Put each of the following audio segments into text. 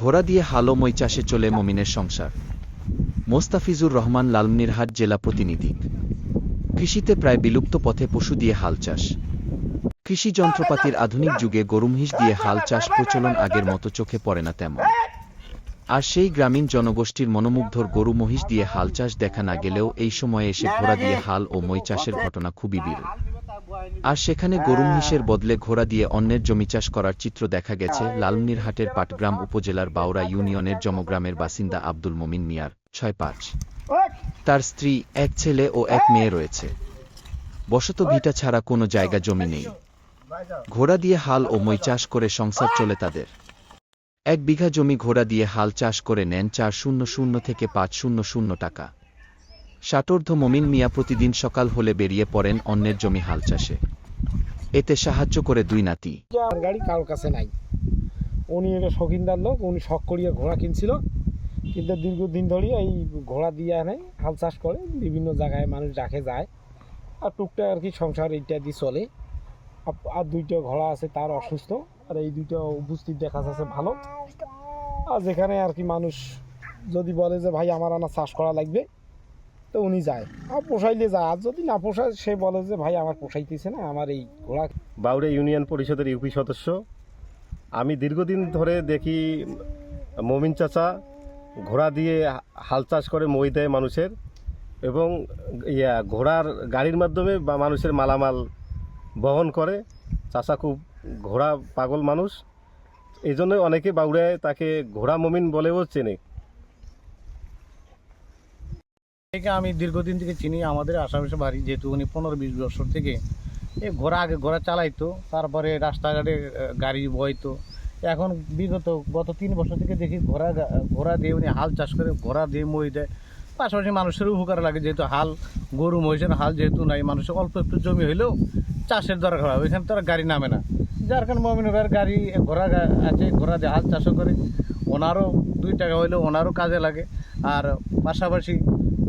ঘোড়া দিয়ে হালো মই চাষে চলে মমিনের সংসার। মোস্তাফিজুর রহমান লালমনিরহাট জেলা প্রতিনিধি। কৃষিতে প্রায় বিলুপ্ত পথে পশু দিয়ে হাল চাষ। কৃষি যন্ত্রপাতির আধুনিক যুগে গরুমহিষ দিয়ে হাল চাষ প্রচলন আগের মতো চোখে পড়ে না তেমন। আর সেই গ্রামীণ জনগোষ্ঠীর মনোমুগ্ধর গরু মহিষ দিয়ে হাল চাষ দেখা না গেলেও এই সময়ে এসে ঘোড়া দিয়ে হাল ও মই চাষের ঘটনা খুবই বিরল। আর সেখানে গরু মহিষের বদলে ঘোড়া দিয়ে অন্যের জমি চাষ করার চিত্র দেখা গেছে লালমনিরহাটের পাটগ্রাম উপজেলার বাউরা ইউনিয়নের জমগ্রামের বাসিন্দা আব্দুল মমিন মিয়ার, ছয় পাঁচ। তার স্ত্রী, এক ছেলে ও এক মেয়ে রয়েছে। বসত ভিটা ছাড়া কোনো জায়গা, জমি নেই। ঘোড়া দিয়ে হাল ও মই চাষ করে সংসার চলে তাদের। এক বিঘা জমি ঘোড়া দিয়ে হাল চাষ করে নেন চার শূন্য শূন্য থেকে পাঁচ শূন্য শূন্য টাকা। ষাটোর্ধ মমিন মিয়া প্রতিদিন সকাল হলে বেরিয়ে পড়েন অন্যের জমি হাল চাষে। এতে সাহায্য করে দুই নাতি। গাড়ি কারোর কাছে নাই। উনি এটা শৌখিনদার লোক, উনি শখ করিয়া ঘোড়া কিনছিল। কিন্তু দীর্ঘদিন ধরে এই ঘোড়া দিয়ে আনে হাল চাষ করে, বিভিন্ন জায়গায় মানুষ রাখে, যায়। আর টুকটাক আর কি সংসার এইটা দিয়ে চলে। আর দুইটা ঘোড়া আছে, তার অসুস্থ। আর এই দুইটা উপস্থিত দেখা যাচ্ছে ভালো। আর যেখানে আর কি মানুষ যদি বলে যে, ভাই, আমার আনা চাষ করা লাগবে। তো উনি যায়। আর পোষাইলে যায় আর যদি না পোষায়, সে বলে যে, ভাই, আমার পোষাইতেছে না, আমার এই ঘোড়া বাউড়ে ইউনিয়ন পরিষদের ইউপি সদস্য। আমি দীর্ঘদিন ধরে দেখি মমিন চাচা ঘোড়া দিয়ে হাল চাষ করে, মই দেয় মানুষের এবং ইয়া, ঘোড়ার গাড়ির মাধ্যমে বা মানুষের মালামাল বহন করে। চাচা খুব ঘোড়া পাগল মানুষ। এই জন্য অনেকে বাউড়ায় তাকে ঘোড়া মমিন বলেও চেনে। থেকে আমি দীর্ঘদিন থেকে চিনি, আমাদের আশেপাশে বাড়ি যেহেতু উনি পনেরো বিশ বছর থেকে। এই ঘোড়া আগে ঘোড়া চালাইতো, তারপরে রাস্তাঘাটে গাড়ি বইতো। এখন বিগত গত তিন বছর থেকে দেখি ঘোড়া ঘোড়া দিয়ে উনি হাল চাষ করে, ঘোড়া দিয়ে মই দেয়। পাশাপাশি মানুষের উপকার লাগে যেহেতু হাল, গরু, মহিষের হাল যেহেতু নাই মানুষের অল্প একটু জমি হইলেও চাষের দরকার হয়, ওইখানে তো আর গাড়ি নামে না। যার কারণে মমিন ভাইয়ের গাড়ি, ঘোড়া আছে, ঘোড়া দিয়ে হাল চাষও করে। ওনারও দুই টাকা হইলেও ওনারও কাজে লাগে। আর পাশাপাশি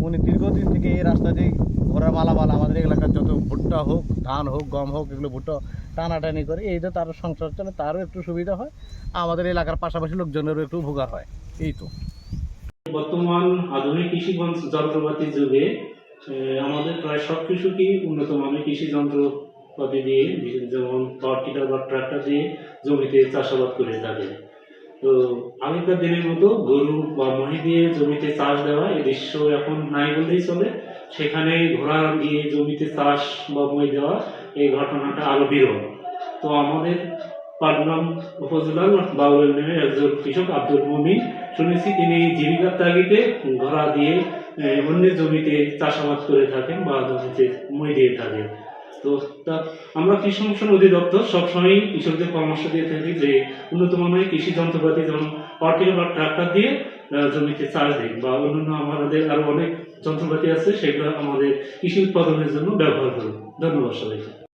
উনি দীর্ঘদিন থেকে এই রাস্তা দিয়ে ঘোড়া মালামাল আমাদের এলাকার যত ভুট্টা হোক, ধান হোক, গম হোক, এগুলো ভুট্টা টানাটানি করে এইটা তার সংসার চলে তারও একটু সুবিধা হয়, আমাদের এলাকার পাশাপাশি লোকজনেরও একটু উপকার হয়। এই তো। বর্তমান আধুনিক কৃষি যন্ত্র- যন্ত্রপাতির যুগে আমাদের প্রায় সব কৃষকই উন্নত মানের কৃষি যন্ত্রপাতি দিয়ে যেমন পাওয়ার টিলার বা ট্রাক্টর দিয়ে জমিতে চাষাবাদ করে থাকে তো আগেকার দিনের মতো গরু বা মহি দিয়ে জমিতে চাষ দেওয়া, এই দৃশ্য এখন নাই বললেই চলে। সেখানে ঘোড়া দিয়ে জমিতে চাষ বা মই দেওয়া, এই ঘটনাটা আরও বিরল। তো আমাদের পাটগ্রাম উপজেলার বাউল ইউনিয়নের একজন কৃষক আব্দুল মমিন শুনেছি, তিনি জীবিকার তাগিদে ঘোড়া দিয়ে অন্যের জমিতে চাষাবাদ করে থাকেন বা জমিতে মই দিয়ে থাকেন। তো আমরা কৃষি মিশন অধিদপ্তর সবসময় কৃষকদের পরামর্শ দিয়ে থাকি যে উন্নত মানের কৃষি যন্ত্রপাতি, যেমন পার্টিকুলার বা ট্রাক্টর দিয়ে জমিতে চাষ দিন বা অন্যান্য আমাদের আরও অনেক যন্ত্রপাতি আছে, সেগুলো আমাদের কৃষি উৎপাদনের জন্য ব্যবহার করুন। ধন্যবাদ সবাইকে।